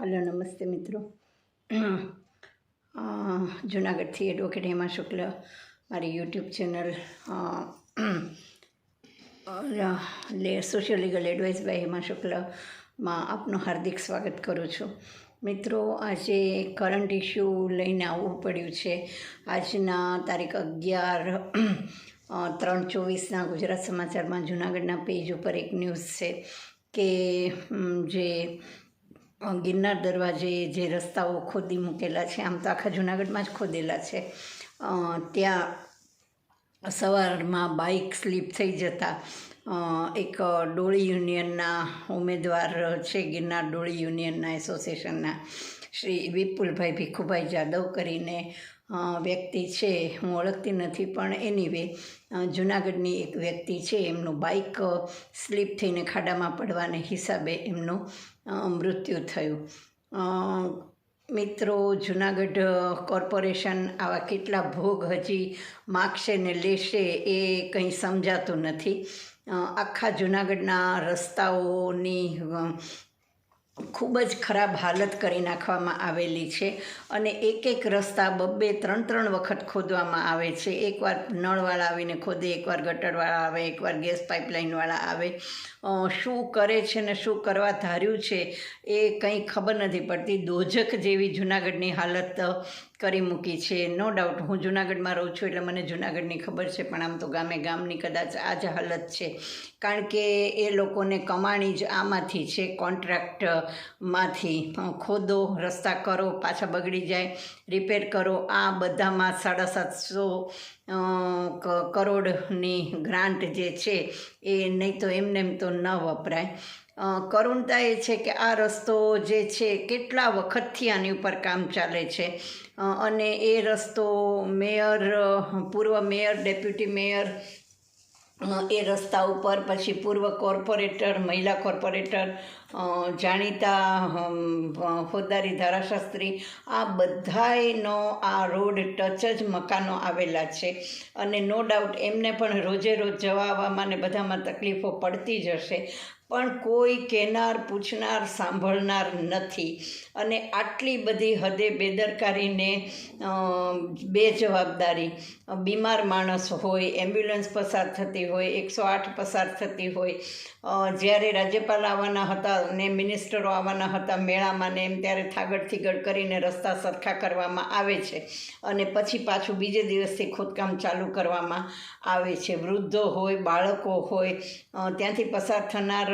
Hello, નમસ્તે મિત્રો. જુનાગઢથી advocate Hema Shukla, મારી YouTube channel social legal advice by Hema શુક્લમાં આપનું હાર્દિક સ્વાગત કરું છું. મિત્રો, આજે કરંટ ઇશ્યુ લઈને આવવું પડ્યું છે. આજના તારીખ અગિયાર ત્રણ ચોવીસના ગુજરાત સમાચારમાં જુનાગઢના પેજ ઉપર એક ન્યૂઝ છે કે જે ગિરનાર દરવાજે જે રસ્તાઓ ખોદી મૂકેલા છે, આમ તો આખા જુનાગઢમાં જ ખોદેલા છે ત્યાં સવારમાં બાઇક સ્લીપ થઈ જતા એક ડોળી યુનિયનના ઉમેદવાર છે, ગિરનાર ડોળી યુનિયનના એસોસિએશનના, શ્રી વિપુલભાઈ ભીખુભાઈ જાદવ કરીને વ્યક્તિ છે, હું ઓળખતી નથી, પણ એનીવે જુનાગઢની એક વ્યક્તિ છે, એમનું બાઇક સ્લીપ થઈને ખાડામાં પડવાને હિસાબે એમનું મૃત્યુ થયું. મિત્રો, જુનાગઢ કોર્પોરેશન આવા કેટલા ભોગ હજી માગશે ને લેશે એ કંઈ સમજાતું નથી. આખા જુનાગઢના રસ્તાઓની ખૂબ જ ખરાબ હાલત કરી નાખવામાં આવેલી છે અને એક એક રસ્તા બબ્બે ત્રણ ત્રણ વખત ખોદવામાં આવે છે. એકવાર નળવાળા આવીને ખોદે, એકવાર ગટરવાળા આવે, એકવાર ગેસ પાઇપલાઇનવાળા આવે. શું કરે છે ને શું કરવા ધાર્યું છે એ કંઈ ખબર નથી પડતી. દોજક જેવી જુનાગઢની હાલત કરી મૂકી છે. નો ડાઉટ, હું જુનાગઢમાં રહું છું એટલે મને જુનાગઢની ખબર છે, પણ આમ તો ગામે ગામની કદાચ આ જ હાલત છે. કારણ કે એ લોકોને કમાણી જ આમાંથી છે કોન્ટ્રાક્ટમાંથી ખોદો, રસ્તા કરો, પાછા બગડી જાય રિપેર કરો. આ બધામાં સાડા સાતસો કરોડની ગ્રાન્ટ જે છે એ નહીં તો એમને એમ તો ન વપરાય. કરુણતા એ છે કે આ રસ્તો જે છે કેટલા વખતથી આની ઉપર કામ ચાલે છે. અને એ રસ્તો મેયર, પૂર્વ મેયર, ડેપ્યુટી મેયર એ રસ્તા ઉપર, પછી પૂર્વ કોર્પોરેટર, મહિલા કોર્પોરેટર જાણીતા ફોજદારી ધારાશાસ્ત્રી, આ બધાયનો આ રોડ ટચ જ મકાનો આવેલા છે. અને નો ડાઉટ એમને પણ રોજે રોજ જવા આવવામાં ને બધામાં તકલીફો પડતી જ હશે. પણ કોઈ કહેનાર, પૂછનાર, સાંભળનાર નથી. અને આટલી બધી હદે બેદરકારીને બે બેજવાબદારી. બીમાર માણસ હોય, એમ્બ્યુલન્સ પસાર થતી હોય, એકસો આઠ પસાર થતી હોય. જ્યારે રાજ્યપાલ આવવાના હતા ને મિનિસ્ટરો આવવાના હતા મેળામાં ને એમ ત્યારે થાગડ થીગડ કરીને રસ્તા સરખા કરવામાં આવે છે. અને પછી પાછું બીજે દિવસથી ખોદકામ ચાલુ કરવામાં આવે છે. વૃદ્ધો હોય, બાળકો હોય ત્યાંથી પસાર થનાર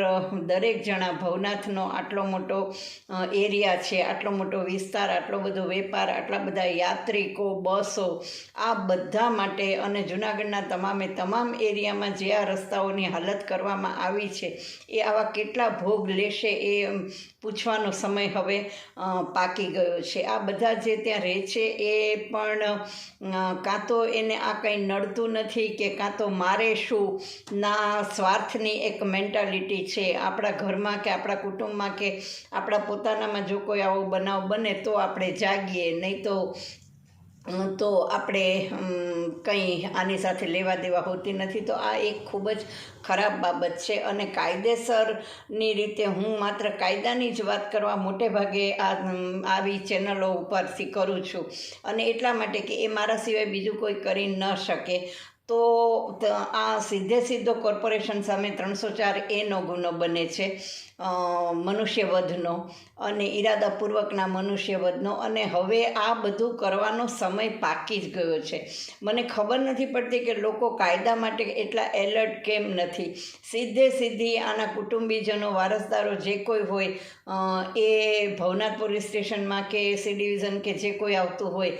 દરેક જણા ભવનાથનો આટલો મોટો એરિયા છે, આટલો મોટો વિસ્તાર, આટલો બધો વેપાર, આટલા બધા યાત્રિકો, બસો, આ બધા માટે અને જુનાગઢના તમામે તમામ એરિયામાં જે આ રસ્તાઓની હાલત કરવામાં આવી છે, એ આવા કેટલા ભોગ લેશે એ પૂછવાનો સમય હવે પાકી ગયો છે. આ બધા જે ત્યાં રહે છે એ પણ કાં તો એને આ કંઈ નડતું નથી કે કાં તો મારે શું ના સ્વાર્થની એક મેન્ટાલિટી છે આપણા ઘરમાં કે આપણા કુટુંબમાં કે આપણા પોતાનામાં જો કોઈ આવો બનાવ બને તો આપણે જાગીએ. નહીં તો તો આપણે કંઈ આની સાથે લેવા દેવા હોતી નથી. તો આ એક ખૂબ જ ખરાબ બાબત છે અને કાયદેસરની રીતે હું માત્ર કાયદાની જ વાત કરવા મોટે ભાગે આ આવી ચેનલો ઉપરથી કરું છું. અને એટલા માટે કે એ મારા સિવાય બીજું કોઈ કરી ન શકે. તો આ સીધે સીધો કોર્પોરેશન સામે ત્રણસો ચાર એનો ગુનો બને છે મનુષ્યવધનો અને ઈરાદાપૂર્વકના મનુષ્યવધનો. અને હવે આ બધું કરવાનો સમય પાકી જ ગયો છે. મને ખબર નથી પડતી કે લોકો કાયદા માટે એટલા એલર્ટ કેમ નથી. સીધે સીધી આના કુટુંબીજનો, વારસદારો જે કોઈ હોય એ ભવનાથ પોલીસ સ્ટેશનમાં કે સી ડિવિઝન કે જે કોઈ આવતું હોય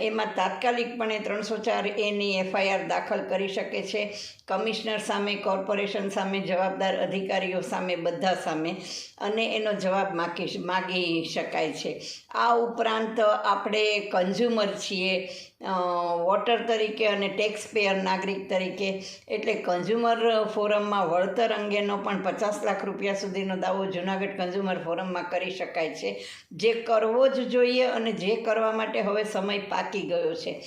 એમાં તાત્કાલિકપણે ત્રણસો ચાર એની એફઆઈઆર દાખલ કરી શકે છે. કમિશનર સામે, કોર્પોરેશન સામે, જવાબદાર અધિકારીઓ સામે, બધા સામે અને એનો જવાબ માગી માગી શકાય છે. આ ઉપરાંત આપણે કન્ઝ્યુમર છીએ વોટર તરીકે અને ટેક્સ પેયર નાગરિક તરીકે. એટલે કન્ઝ્યુમર ફોરમમાં વળતર અંગેનો પણ પચાસ લાખ રૂપિયા સુધીનો દાવો જુનાગઢ કન્ઝ્યુમર ફોરમમાં કરી શકાય છે. જે કરવો જ જોઈએ અને જે કરવા માટે હવે સમય પાકી ગયો છે.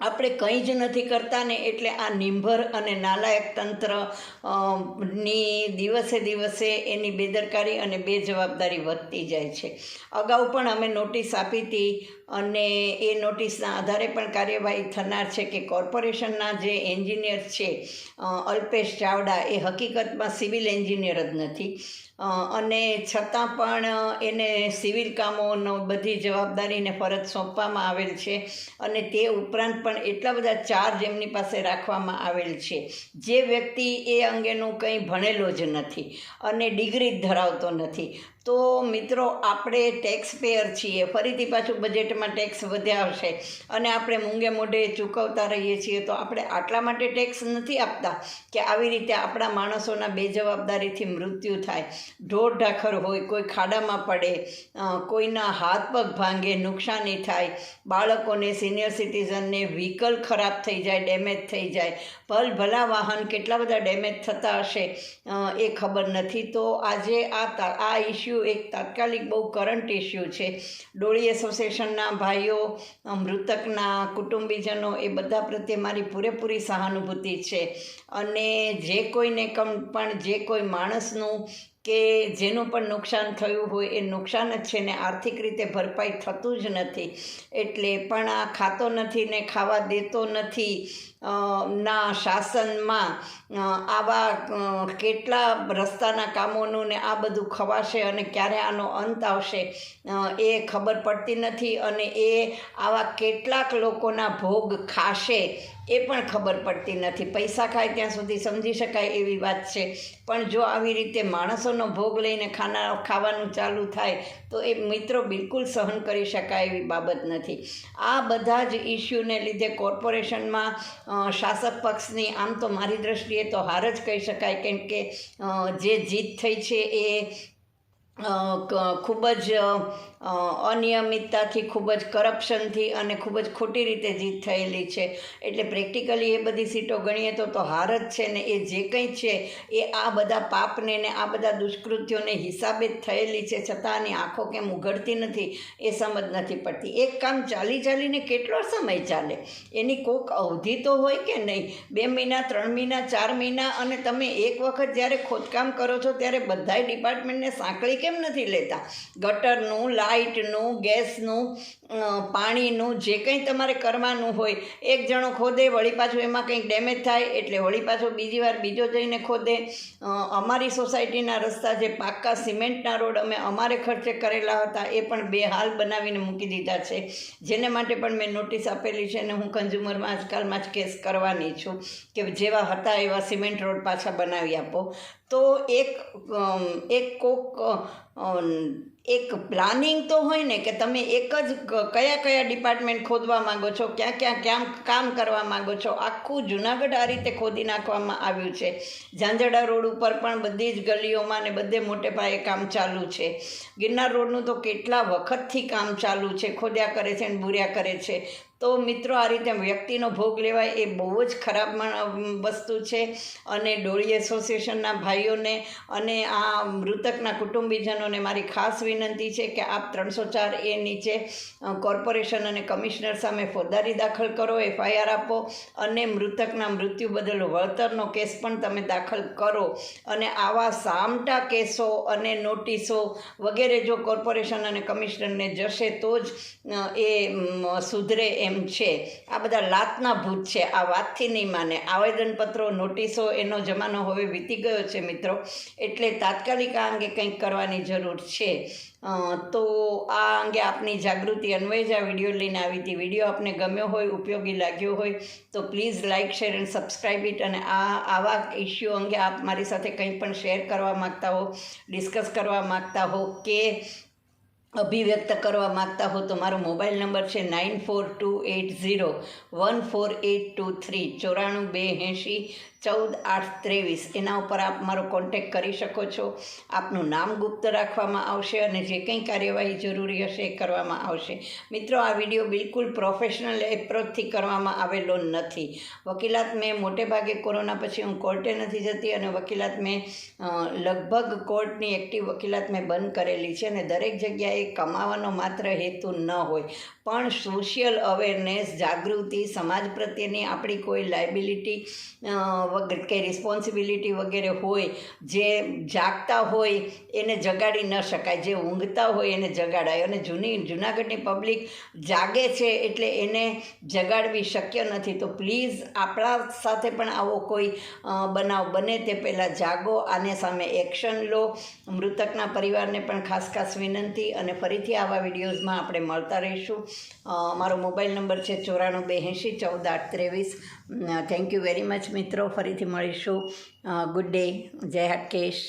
આપણે કંઈ જ નથી કરતા ને એટલે આ નિંભર અને નાલાયક તંત્રની દિવસે દિવસે એની બેદરકારી અને બેજવાબદારી વધતી જાય છે. અગાઉ પણ અમે નોટિસ આપી હતી અને એ નોટિસના આધારે પણ કાર્યવાહી થનાર છે કે કોર્પોરેશનના જે એન્જિનિયર છે અલ્પેશ ચાવડા, એ હકીકતમાં સિવિલ એન્જિનિયર જ નથી. અને છતાં પણ એને સિવિલ કામોનો બધી જવાબદારીને ફરજ સોંપવામાં આવેલ છે અને તે ઉપરાંત પણ એટલા બધા ચાર્જ એમની પાસે રાખવામાં આવેલ છે. જે વ્યક્તિ એ અંગેનું કંઈ ભણેલો જ નથી અને ડિગ્રી ધરાવતો નથી. તો મિત્રો, આપણે ટેક્સ પેયર છીએ. ફરીથી પાછું બજેટમાં ટેક્સ વધ્યા હશે. અને આપણે મૂંગે મોઢે ચૂકવતા રહીએ છીએ, તો આપણે આટલા માટે ટેક્સ નથી આપતા કે આવી રીતે આપણા માણસોના બેજવાબદારીથી મૃત્યુ થાય. ઢોર ઢાખર હોય, કોઈ ખાડામાં પડે કોઈના હાથ પગ ભાંગે, નુકસાની થાય, બાળકોને સિનિયર સિટીઝનને વ્હીકલ ખરાબ થઈ જાય ડેમેજ થઈ જાય, ભલ ભલા વાહન કેટલા બધા ડેમેજ થતા હશે એ ખબર નથી. તો આજે આ આ ઇસ્યુ એક તાત્કાલિક બહુ કરંટ ઇસ્યુ છે. ડોળી એસોસિએશનના ભાઈઓ, મૃતકના કુટુંબીજનો એ બધા પ્રત્યે મારી પૂરેપૂરી સહાનુભૂતિ છે. અને જે કોઈને કમ, પણ જે કોઈ માણસનું કે જેનું પણ નુકસાન થયું હોય એ નુકસાન જ છે ને આર્થિક રીતે ભરપાઈ થતું જ નથી. એટલે પણ આ ખાતો નથી ને ખાવા દેતો નથી ના શાસનમાં આવા કેટલા રસ્તાના કામોનું ને આ બધું ખવાશે અને ક્યારે આનો અંત આવશે એ ખબર પડતી નથી અને એ આવા કેટલાક લોકોના ભોગ ખાશે. એ પણ ખબર પડતી નથી. પૈસા ખાય ત્યાં સુધી સમજી શકાય એવી વાત છે. પણ જો આવી રીતે માણસોનો ભોગ લઈને ખાના, ખાવાનું ચાલુ થાય, તો એ મિત્રો બિલકુલ સહન કરી શકાય એવી બાબત નથી. આ બધા જ ઇસ્યુને લીધે કોર્પોરેશનમાં શાસક પક્ષની, આમ તો મારી દ્રષ્ટિએ તો હાર જ કહી શકાય, કેમ કે જે જીત થઈ છે એ ખૂબ જ અનિયમિતતાથી, ખૂબ જ કરપ્શનથી અને ખૂબ જ ખોટી રીતે જીત થયેલી છે. એટલે પ્રેક્ટિકલી એ બધી સીટો ગણીએ તો તો હાર જ છે ને એ જે કંઈ છે, એ આ બધા પાપને ને આ બધા દુષ્કૃત્યોને હિસાબે થયેલી છે. છતાં આની આંખો કેમ ઉઘડતી નથી એ સમજ નથી પડતી. એક કામ ચાલી ચાલીને કેટલો સમય ચાલે? એની કોક અવધિ તો હોય કે નહીં? બે મહિના, ત્રણ મહિના, ચાર મહિના અને તમે એક વખત જ્યારે ખોદકામ કરો છો, ત્યારે બધાય ડિપાર્ટમેન્ટને સાંકળી કેમ નથી લેતા? ગટરનું, લાઇટનું, ગેસનું પાણીનું, જે કંઈ તમારે કરવાનું હોય, એક જણો ખોદે, વળી પાછું એમાં કંઈક ડેમેજ થાય, એટલે વળી પાછો બીજી વાર બીજો જઈને ખોદે. અમારી સોસાયટીના રસ્તા જે પાક્કા સિમેન્ટના રોડ અમે અમારે ખર્ચે કરેલા હતા, એ પણ બે હાલ બનાવીને મૂકી દીધા છે. જેને માટે પણ મેં નોટિસ આપેલી છે અને હું કન્ઝ્યુમરમાં આજકાલમાં જ કેસ કરવાની છું કે જેવા હતા એવા સિમેન્ટ રોડ પાછા બનાવી આપો. તો એક એક કોક એક પ્લાનિંગ તો હોય ને કે તમે એક જ કયા કયા ડિપાર્ટમેન્ટ ખોદવા માંગો છો, ક્યાં ક્યાં ક્યાં કામ કરવા માંગો છો, આખું જુનાગઢ આ રીતે ખોદી નાખવામાં આવ્યું છે. ઝાંઝડા રોડ ઉપર પણ બધી જ ગલીઓમાં ને બધે મોટે પાયે કામ ચાલુ છે. ગિરનાર રોડનું તો કેટલા વખતથી કામ ચાલુ છે, ખોદ્યા કરે છે ને બુર્યા કરે છે. તો મિત્રો, આ રીતે વ્યક્તિનો ભોગ લેવાય એ બહુ જ ખરાબ વસ્તુ છે. અને ડોળી એસોસિએશનના ભાઈઓને અને આ મૃતકના કુટુંબીજનોને મારી ખાસ વિનંતી છે કે આપ ત્રણસો ચાર એ નીચે કોર્પોરેશન અને કમિશનર સામે ફોજદારી દાખલ કરો, એફઆઈઆર આપો અને મૃતકના મૃત્યુ બદલ વળતરનો કેસ પણ તમે દાખલ કરો. અને આવા સામટા કેસો અને નોટિસો વગેરે જો કોર્પોરેશન અને કમિશનરને જશે તો જ એ સુધરે એમ છે. આ બધા લાતના ભૂત છે. આ વાતથી નહીં માને. આવેદનપત્રો, નોટિસો એનો જમાનો હવે વીતી ગયો છે મિત્રો. એટલે તાત્કાલિક આ અંગે કંઈક કરવાની જરૂર છે. તો આ અંગે આપની જાગૃતિ અન્વયે જ આ વીડિયો લઈને આવી હતી. વીડિયો આપને ગમ્યો હોય, ઉપયોગી લાગ્યો હોય, તો please like share and subscribe it. અને આ, આવા ઇસ્યુ અંગે આપ મારી સાથે કંઈ પણ શેર કરવા માગતા હો, ડિસ્કસ કરવા માગતા હો કે અભિવ્યક્ત કરવા માગતા હો તો મારો મોબાઈલ નંબર છે nine four two eight zero one four eight two three ચોરાણું બે એંશી ચૌદ આઠ ત્રેવીસ. એના ઉપર આપ મારો કોન્ટેક કરી શકો છો. આપનું નામ ગુપ્ત રાખવામાં આવશે અને જે કંઈ કાર્યવાહી જરૂરી હશે એ કરવામાં આવશે. મિત્રો, આ વીડિયો બિલકુલ પ્રોફેશનલ એપ્રોચથી કરવામાં આવેલો નથી. વકીલાત મેં મોટે ભાગે કોરોના પછી હું કોર્ટે નથી જતી અને વકીલાત મેં લગભગ કોર્ટની એક્ટિવ વકીલાત મેં બંધ કરેલી છે અને દરેક જગ્યાએ કમાવાનો માત્ર હેતુ ન હોય. પણ સોશિયલ અવેરનેસ જાગૃતિ, સમાજ પ્રત્યેની આપણી કોઈ લાયબિલિટી વગર કે રિસ્પોન્સિબિલિટી વગેરે હોય, જે જાગતા હોય એને જગાડી ન શકાય, જે ઊંઘતા હોય એને જગાડાય. અને જૂની, જૂનાગઢની પબ્લિક જાગે છે એટલે એને જગાડવી શક્ય નથી. તો પ્લીઝ આપણા સાથે પણ આવો કોઈ બનાવ બને તે પહેલાં જાગો, આને સામે એક્શન લો. મૃતકના પરિવારને પણ ખાસ ખાસ વિનંતી. અને ફરીથી આવા વિડીયોઝમાં આપણે મળતા રહીશું. મારો મોબાઈલ નંબર છે ચોરાણું બે એંશી ચૌદ આઠ ત્રેવીસ. થેન્ક યુ વેરી મચ મિત્રો. ફરીથી મળીશું. ગુડ ડે જય હાટકેશ